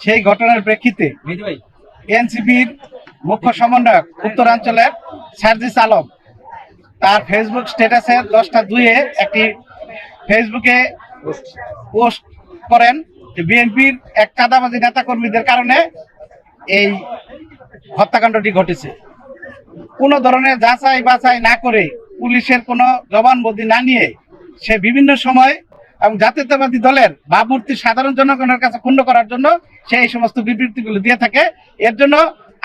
সেই ঘটনার প্রেক্ষিতে এনসিপির মুখ্য সমন্বয়ক উত্তরাঞ্চলের সার্জিস আলম তার ফেসবুক স্ট্যাটাসে দশটা দুইয়ে একটি ফেসবুকে পোস্ট করেন বিএনপির এক চাঁদাবাজি নেতাকর্মীদের কারণে এই হত্যাকাণ্ডটি ঘটেছে। কোনো ধরনের যাচাই বাছাই না করে পুলিশের কোনো জবানবন্দি না নিয়ে সে বিভিন্ন সময় এবং জাতীয়তাবাদী দলের ভাবমূর্তি সাধারণ জনগণের কাছে ক্ষুণ্ণ করার জন্য সে এই সমস্ত বিবৃতিগুলো দিয়ে থাকে। এর জন্য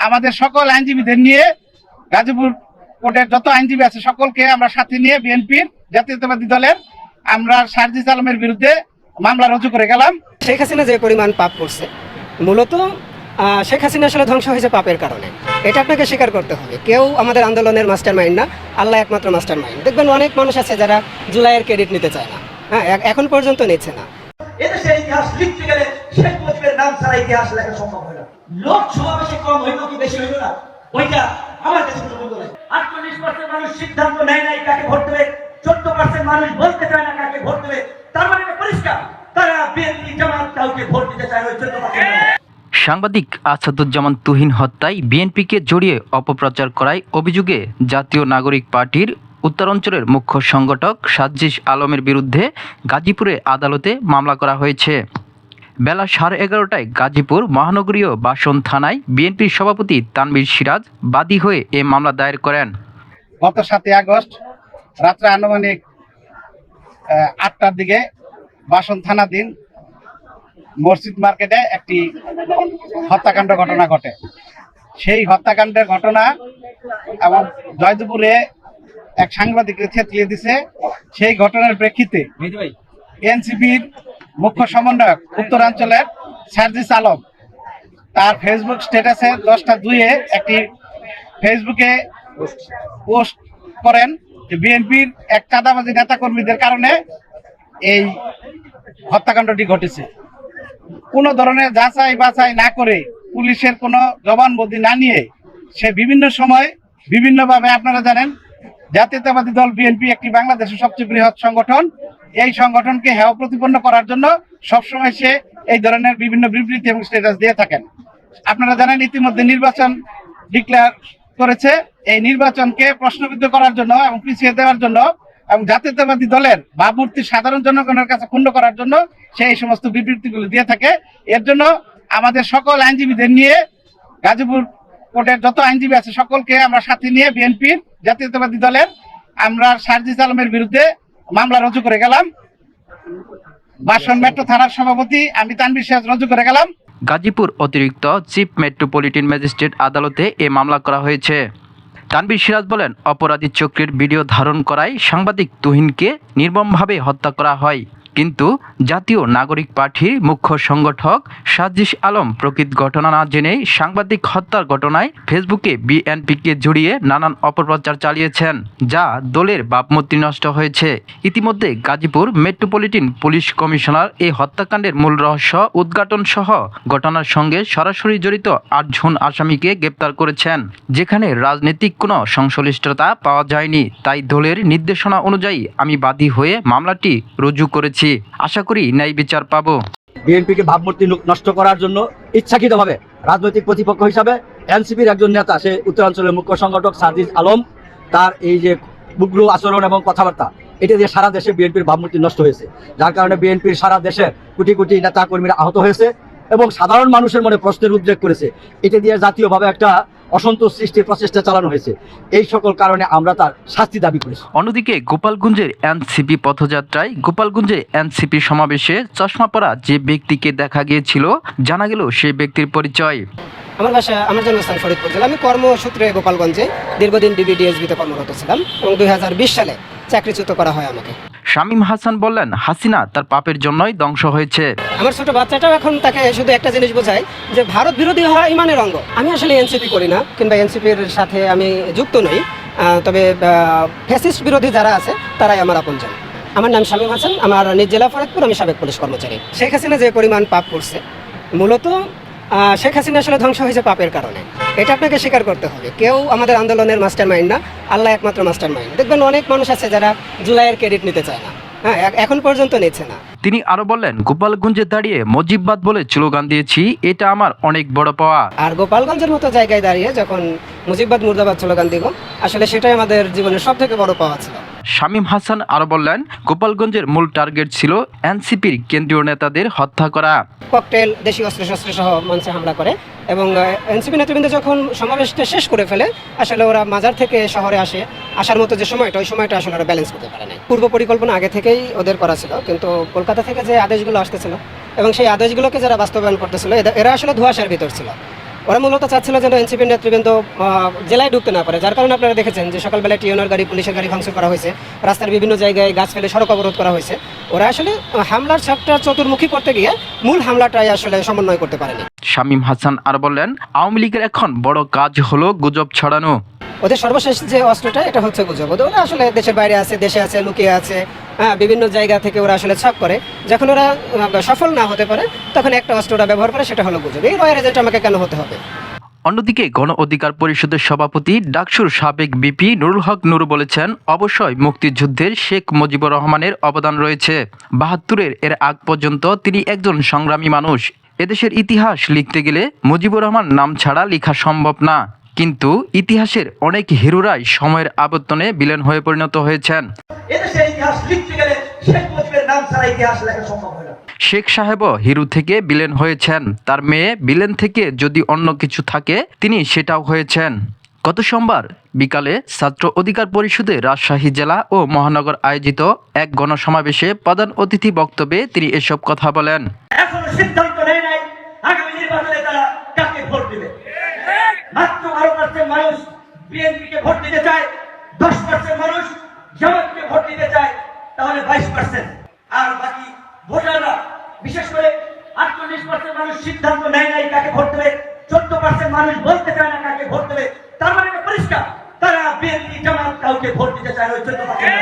আমাদের সকল আইনজীবীদের নিয়ে গাজীপুর কোর্টের যত আইনজীবী আছে সকলকে আমরা সাথে নিয়ে বিএনপির জাতীয়তাবাদী দলের আমরা সার্জিস আলমের বিরুদ্ধে মামলা রুজু করে গেলাম। শেখ হাসিনা যে পরিমাণ পাপ করছে, মূলত শেখ হাসিনা আসলে ধ্বংস হয়েছে পাপের কারণে। এটা আপনাকে স্বীকার করতে হবে। কেউ আমাদের আন্দোলনের মাস্টার মাইন্ড না, আল্লাহ একমাত্র মাস্টার মাইন্ড দেখবেন অনেক মানুষ আছে যারা জুলাইয়ের ক্রেডিট নিতে চায় না। হ্যাঁ এখন পর্যন্ত নিচ্ছে না। এদেশের ইতিহাস লিখতে গেলে শেখ মুজিবের নাম ছাড়া ইতিহাস লেখা সম্ভব হয় না। লোক সমাবেশে কম হইল কি বেশি হইল না? ওইটা আমার কাছে কোনো মূল্য আটচল্লিশ পার্সেন্ট মানুষ সিদ্ধান্ত নেয় নাই কাকে ভোট দেবে চোদ্দ পার্সেন্ট মানুষ বলতে চায় না কাকে ভোট দেবে তার মানে এটা পরিষ্কার। তারা বিএনপি জামাত কাউকে ভোট দিতে চায় ওই চোদ্দ পার্সেন্ট সাংবাদিক আসাদুজ্জামান তুহিন হত্যায় বিএনপিকে জড়িয়ে অপপ্রচার করায় অভিযোগে জাতীয় নাগরিক পার্টির উত্তরাঞ্চলের মুখ্য সংগঠক সাজ্জিস আলমের বিরুদ্ধে গাজীপুরে আদালতে মামলা করা হয়েছে। বেলা সাড়ে এগারোটায় গাজীপুর মহানগরীয় বাসন থানায় বিএনপির সভাপতি তানভীর সিরাজ বাদী হয়ে এ মামলা দায়ের করেন। গত সাতই আগস্ট রাত্রে আনুমানিক আটটার দিকে বাসন থানাধীন মসজিদ মার্কেটে একটি হত্যাকাণ্ড ঘটনা ঘটে। সেই হত্যাকাণ্ডের ঘটনা এবং জয়দেবপুরে এক সাংবাদিককে থেতলিয়ে দিছে। সেই ঘটনার প্রেক্ষিতে এনসিপির মুখ্য সমন্বয়ক উত্তরাঞ্চলের সার্জিস আলম তার ফেসবুক স্ট্যাটাসে দশটা দুইয়ে একটি ফেসবুকে পোস্ট করেন যে বিএনপির এক চাঁদাবাজি নেতাকর্মীদের কারণে এই হত্যাকাণ্ডটি ঘটেছে। কোনো ধরনের যাচাই বাছাই না করে পুলিশের কোনো জবানবন্দি না নিয়ে সে বিভিন্ন সময় বিভিন্নভাবে আপনারা জানেন জাতীয়তাবাদী দল বিএনপি একটি বাংলাদেশের সবচেয়ে বৃহৎ সংগঠন। এই সংগঠনকে হেয় প্রতিপন্ন করার জন্য সবসময় সে এই ধরনের বিভিন্ন বিবৃতি এবং স্ট্যাটাস দিয়ে থাকেন। আপনারা জানেন, ইতিমধ্যে নির্বাচন ডিক্লেয়ার করেছে। এই নির্বাচনকে প্রশ্নবিদ্ধ করার জন্য এবং পিছিয়ে দেওয়ার জন্য এবং জাতীয়তাবাদী দলের ভাবমূর্তি সাধারণ জনগণের কাছে ক্ষুণ্ণ করার জন্য সে এই সমস্ত বিবৃতিগুলো দিয়ে থাকে। এর জন্য আমাদের সকল আইনজীবীদের নিয়ে গাজীপুর কোর্টের যত আইনজীবী আছে সকলকে আমরা সাথে নিয়ে বিএনপির জাতীয়তাবাদী দলের আমরা সার্জিস আলমের বিরুদ্ধে মামলা রুজু করে গেলাম। বাসন মেট্রো থানার সভাপতি আমি তানবির সিরাজ রুজু করে গেলাম। গাজীপুর অতিরিক্ত চিফ মেট্রোপলিটন ম্যাজিস্ট্রেট আদালতে এ মামলা করা হয়েছে। তানবীর সিরাজ বলেন, অপরাধী চক্রের ভিডিও ধারণ করায় সাংবাদিক তুহিনকে নির্মমভাবে হত্যা করা হয়। কিন্তু জাতীয় নাগরিক পার্টির মুখ্য সংগঠক সাজিস আলম প্রকৃত ঘটনা না জেনেই সাংবাদিক হত্যার ঘটনায় ফেসবুকে বিএনপিকে জড়িয়ে নানান অপপ্রচার চালিয়েছেন, যা দলের ভাবমূর্তি নষ্ট হয়েছে। ইতিমধ্যে গাজীপুর মেট্রোপলিটন পুলিশ কমিশনার এই হত্যাকাণ্ডের মূল রহস্য উদ্ঘাটন সহ ঘটনার সঙ্গে সরাসরি জড়িত আটজন আসামিকে গ্রেপ্তার করেছেন, যেখানে রাজনৈতিক কোনো সংশ্লিষ্টতা পাওয়া যায়নি। তাই দলের নির্দেশনা অনুযায়ী আমি বাদী হয়ে মামলাটি রুজু করেছি। আশা করি ন্যায় বিচার পাব। বিএনপিকে ভাবমূর্তি নষ্ট করার জন্য ইচ্ছাকৃতভাবে রাজনৈতিক প্রতিপক্ষ হিসাবে এনসিপির একজন নেতা, সে উত্তরাঞ্চলের মুখ্য সংগঠক সাজিদ আলম, তার এই যে উগ্র আচরণ এবং কথাবার্তা, এটা দিয়ে সারা দেশে বিএনপির ভাবমূর্তি নষ্ট হয়েছে। যার কারণে বিএনপির সারা দেশে কোটি কোটি নেতা কর্মীরা আহত হয়েছে। এবং সাধারণ মানুষের মনে প্রশ্নের উদ্রেক করেছে। এটা দিয়ে জাতীয়ভাবে একটা অসন্তোষ সৃষ্টির প্রচেষ্টা চালানো হয়েছে। এই সকল কারণে আমরা তার শাস্তি দাবি করেছি। অন্যদিকে গোপালগঞ্জের এনসিপি পথযাত্রায় গোপালগঞ্জে এনসিপি সমাবেশে চশমা পরা যে ব্যক্তিকে দেখা গিয়েছিল জানা গেল সেই ব্যক্তির পরিচয়। আমার বাসা আমার জন্মস্থান ফরিদপুর জেলা। আমি কর্মসূত্রে গোপালগঞ্জে দীর্ঘদিন ডিবিডিএসবিতে কর্মরত ছিলাম এবং দুই হাজার বিশ সালে চাকরিচ্যুত করা হয় আমাকে। শামীম হাসান বললেন, হাসিনা তার পাপের জন্যই ধ্বংস হয়েছে। আমার ছোট বাচ্চাটাও এখন তাকে শুধু একটা জিনিস বোঝায়, যে ভারত বিরোধী হওয়া ইমানের অঙ্গ। আমি আসলে এনসিপি করি না, কিংবা এনসিপির সাথে আমি যুক্ত নই। তবে ফ্যাসিস্ট বিরোধী যারা আছে, তারাই আমার আপনজন। আমার নাম শামীম হাসান, আমার নিজ জেলা ফরিদপুর, আমি সাবেক পুলিশ কর্মচারী। শেখ হাসিনা যে পরিমাণ পাপ করছে, মূলত শেখ হাসিনা আসলে ধ্বংস হয়েছে পাপের কারণে। এটা আপনাকে স্বীকার করতে হবে। কেউ আমাদের আন্দোলনের মাস্টার মাইন্ড না। আল্লাহ একমাত্র মাস্টার মাইন্ড দেখবেন অনেক মানুষ আছে যারা জুলাইয়ের ক্রেডিট নিতে চায় না। হ্যাঁ এখন পর্যন্ত নিচ্ছে না। তিনি আরও বললেন গোপালগঞ্জে দাঁড়িয়ে মজিববাদ বলে স্লোগান দিয়েছি এটা আমার অনেক বড় পাওয়া। আর গোপালগঞ্জের মতো জায়গায় দাঁড়িয়ে যখন মুজিববাদ মুর্দাবাদ স্লোগান দিব আসলে সেটাই আমাদের জীবনের সব থেকে বড় পাওয়া ছিল। শামীম হাসান আরও বললেন, গোপালগঞ্জের মূল টার্গেট ছিল এনসিপির কেন্দ্রীয় নেতাদের হত্যা করা। ককটেল, দেশীয় অস্ত্র শস্ত্র সহ মঞ্চে হামলা করে এবং এনসিপি নেতৃবৃন্দ যখন সমাবেশটা শেষ করে ফেলে, আসলে ওরা মাজার থেকে শহরে আসে। আসার মতো যে সময়টা, ওই সময়টা আসলে ওরা ব্যালেন্স করতে পারে না পূর্ব পরিকল্পনা আগে থেকেই ওদের করা ছিল, কিন্তু কলকাতা থেকে যে আদেশগুলো আসতেছিল এবং সেই আদেশগুলোকে যারা বাস্তবায়ন করতেছিল এরা আসলে ধোঁয়াশার ভিতর ছিল। ওরা মূলত চাচ্ছিল যেন এনসিপি নেতৃবৃন্দ জেলায় ঢুকতে না পারে। যার কারণে আপনারা দেখেছেন যে সকালবেলা টিউনার গাড়ি, পুলিশের গাড়ি ভাঙচুর করা হয়েছে। রাস্তার বিভিন্ন জায়গায় গাছ ফেলে সড়ক অবরোধ করা হয়েছে। ওরা আসলে হামলার ছাপটা চতুর্মুখী করতে গিয়ে মূল হামলাটাই আসলে সমন্বয় করতে পারেনি। শামীম হাসান আর বললেন, আওয়ামী লীগের এখন বড় কাজ হলো গুজব ছড়ানো। ওদের সর্বশেষ যে অস্ত্রটা, এটা হচ্ছে গুজব। ওদের ওরা আসলে দেশের বাইরে আছে, দেশে আছে, লুকিয়ে আছে হ্যাঁ বিভিন্ন জায়গা থেকে ওরা আসলে ছাপ করে। যখন ওরা সফল না হতে পারে, তখন একটা অস্ত্রটা ব্যবহার করে, সেটা হলো গুজব। এই রয়ের এজেন্ট আমাকে কেন হতে হবে? অন্যদিকে গণ অধিকার পরিষদের সভাপতি ডাকসুর সাবেক বিপি নুরুল হক নুরু বলেছেন, অবশ্যই মুক্তিযুদ্ধের শেখ মুজিবুর রহমানের অবদান রয়েছে। বাহাত্তরের এর আগ পর্যন্ত তিনি একজন সংগ্রামী মানুষ। এদেশের ইতিহাস লিখতে গেলে মুজিবুর রহমান নাম ছাড়া লেখা সম্ভব না। কিন্তু ইতিহাসের অনেক হিরোরাই সময়ের আবর্তনে বিলেন হয়ে পরিণত হয়েছেন। ইতিহাস লিখতে গেলে শেখ মুজিবের নাম ছাড়া ইতিহাস লেখা সম্ভব হয় না। শেখ সাহেবও হিরু থেকে বিলেন হয়েছেন। তার মেয়ে বিলেন থেকে যদি অন্য কিছু থাকে তিনি সেটাও হয়েছেন। গত সোমবার বিকালে ছাত্র অধিকার পরিষদে রাজশাহী জেলা ও মহানগর আয়োজিত এক গণসমাবেশে প্রধান অতিথি বক্তব্যে তিনি এসব কথা বলেন। এখনও সিদ্ধান্ত নেয় নাই আগামী নির্বাচনে তারা কাকে ভোট দিবে মাত্র বারো পার্সেন্ট মানুষ বিএনপিকে ভোট দিতে চায় দশ পার্সেন্ট মানুষ জামাতকে ভোট দিতে চায়, তাহলে বাইশ পার্সেন্ট আর বাকি ভোটাররা, বিশেষ করে আটচল্লিশ পার্সেন্ট মানুষ সিদ্ধান্ত নেয় নাই কাকে ভোট দেবে, চোদ্দ পার্সেন্ট মানুষ বলতে চায় না কাকে ভোট দেবে, তার মানে পরিষ্কার। তারা বিএনপি জামাত কাউকে ভোট দিতে চায় ওই চোদ্দ পার্সেন্ট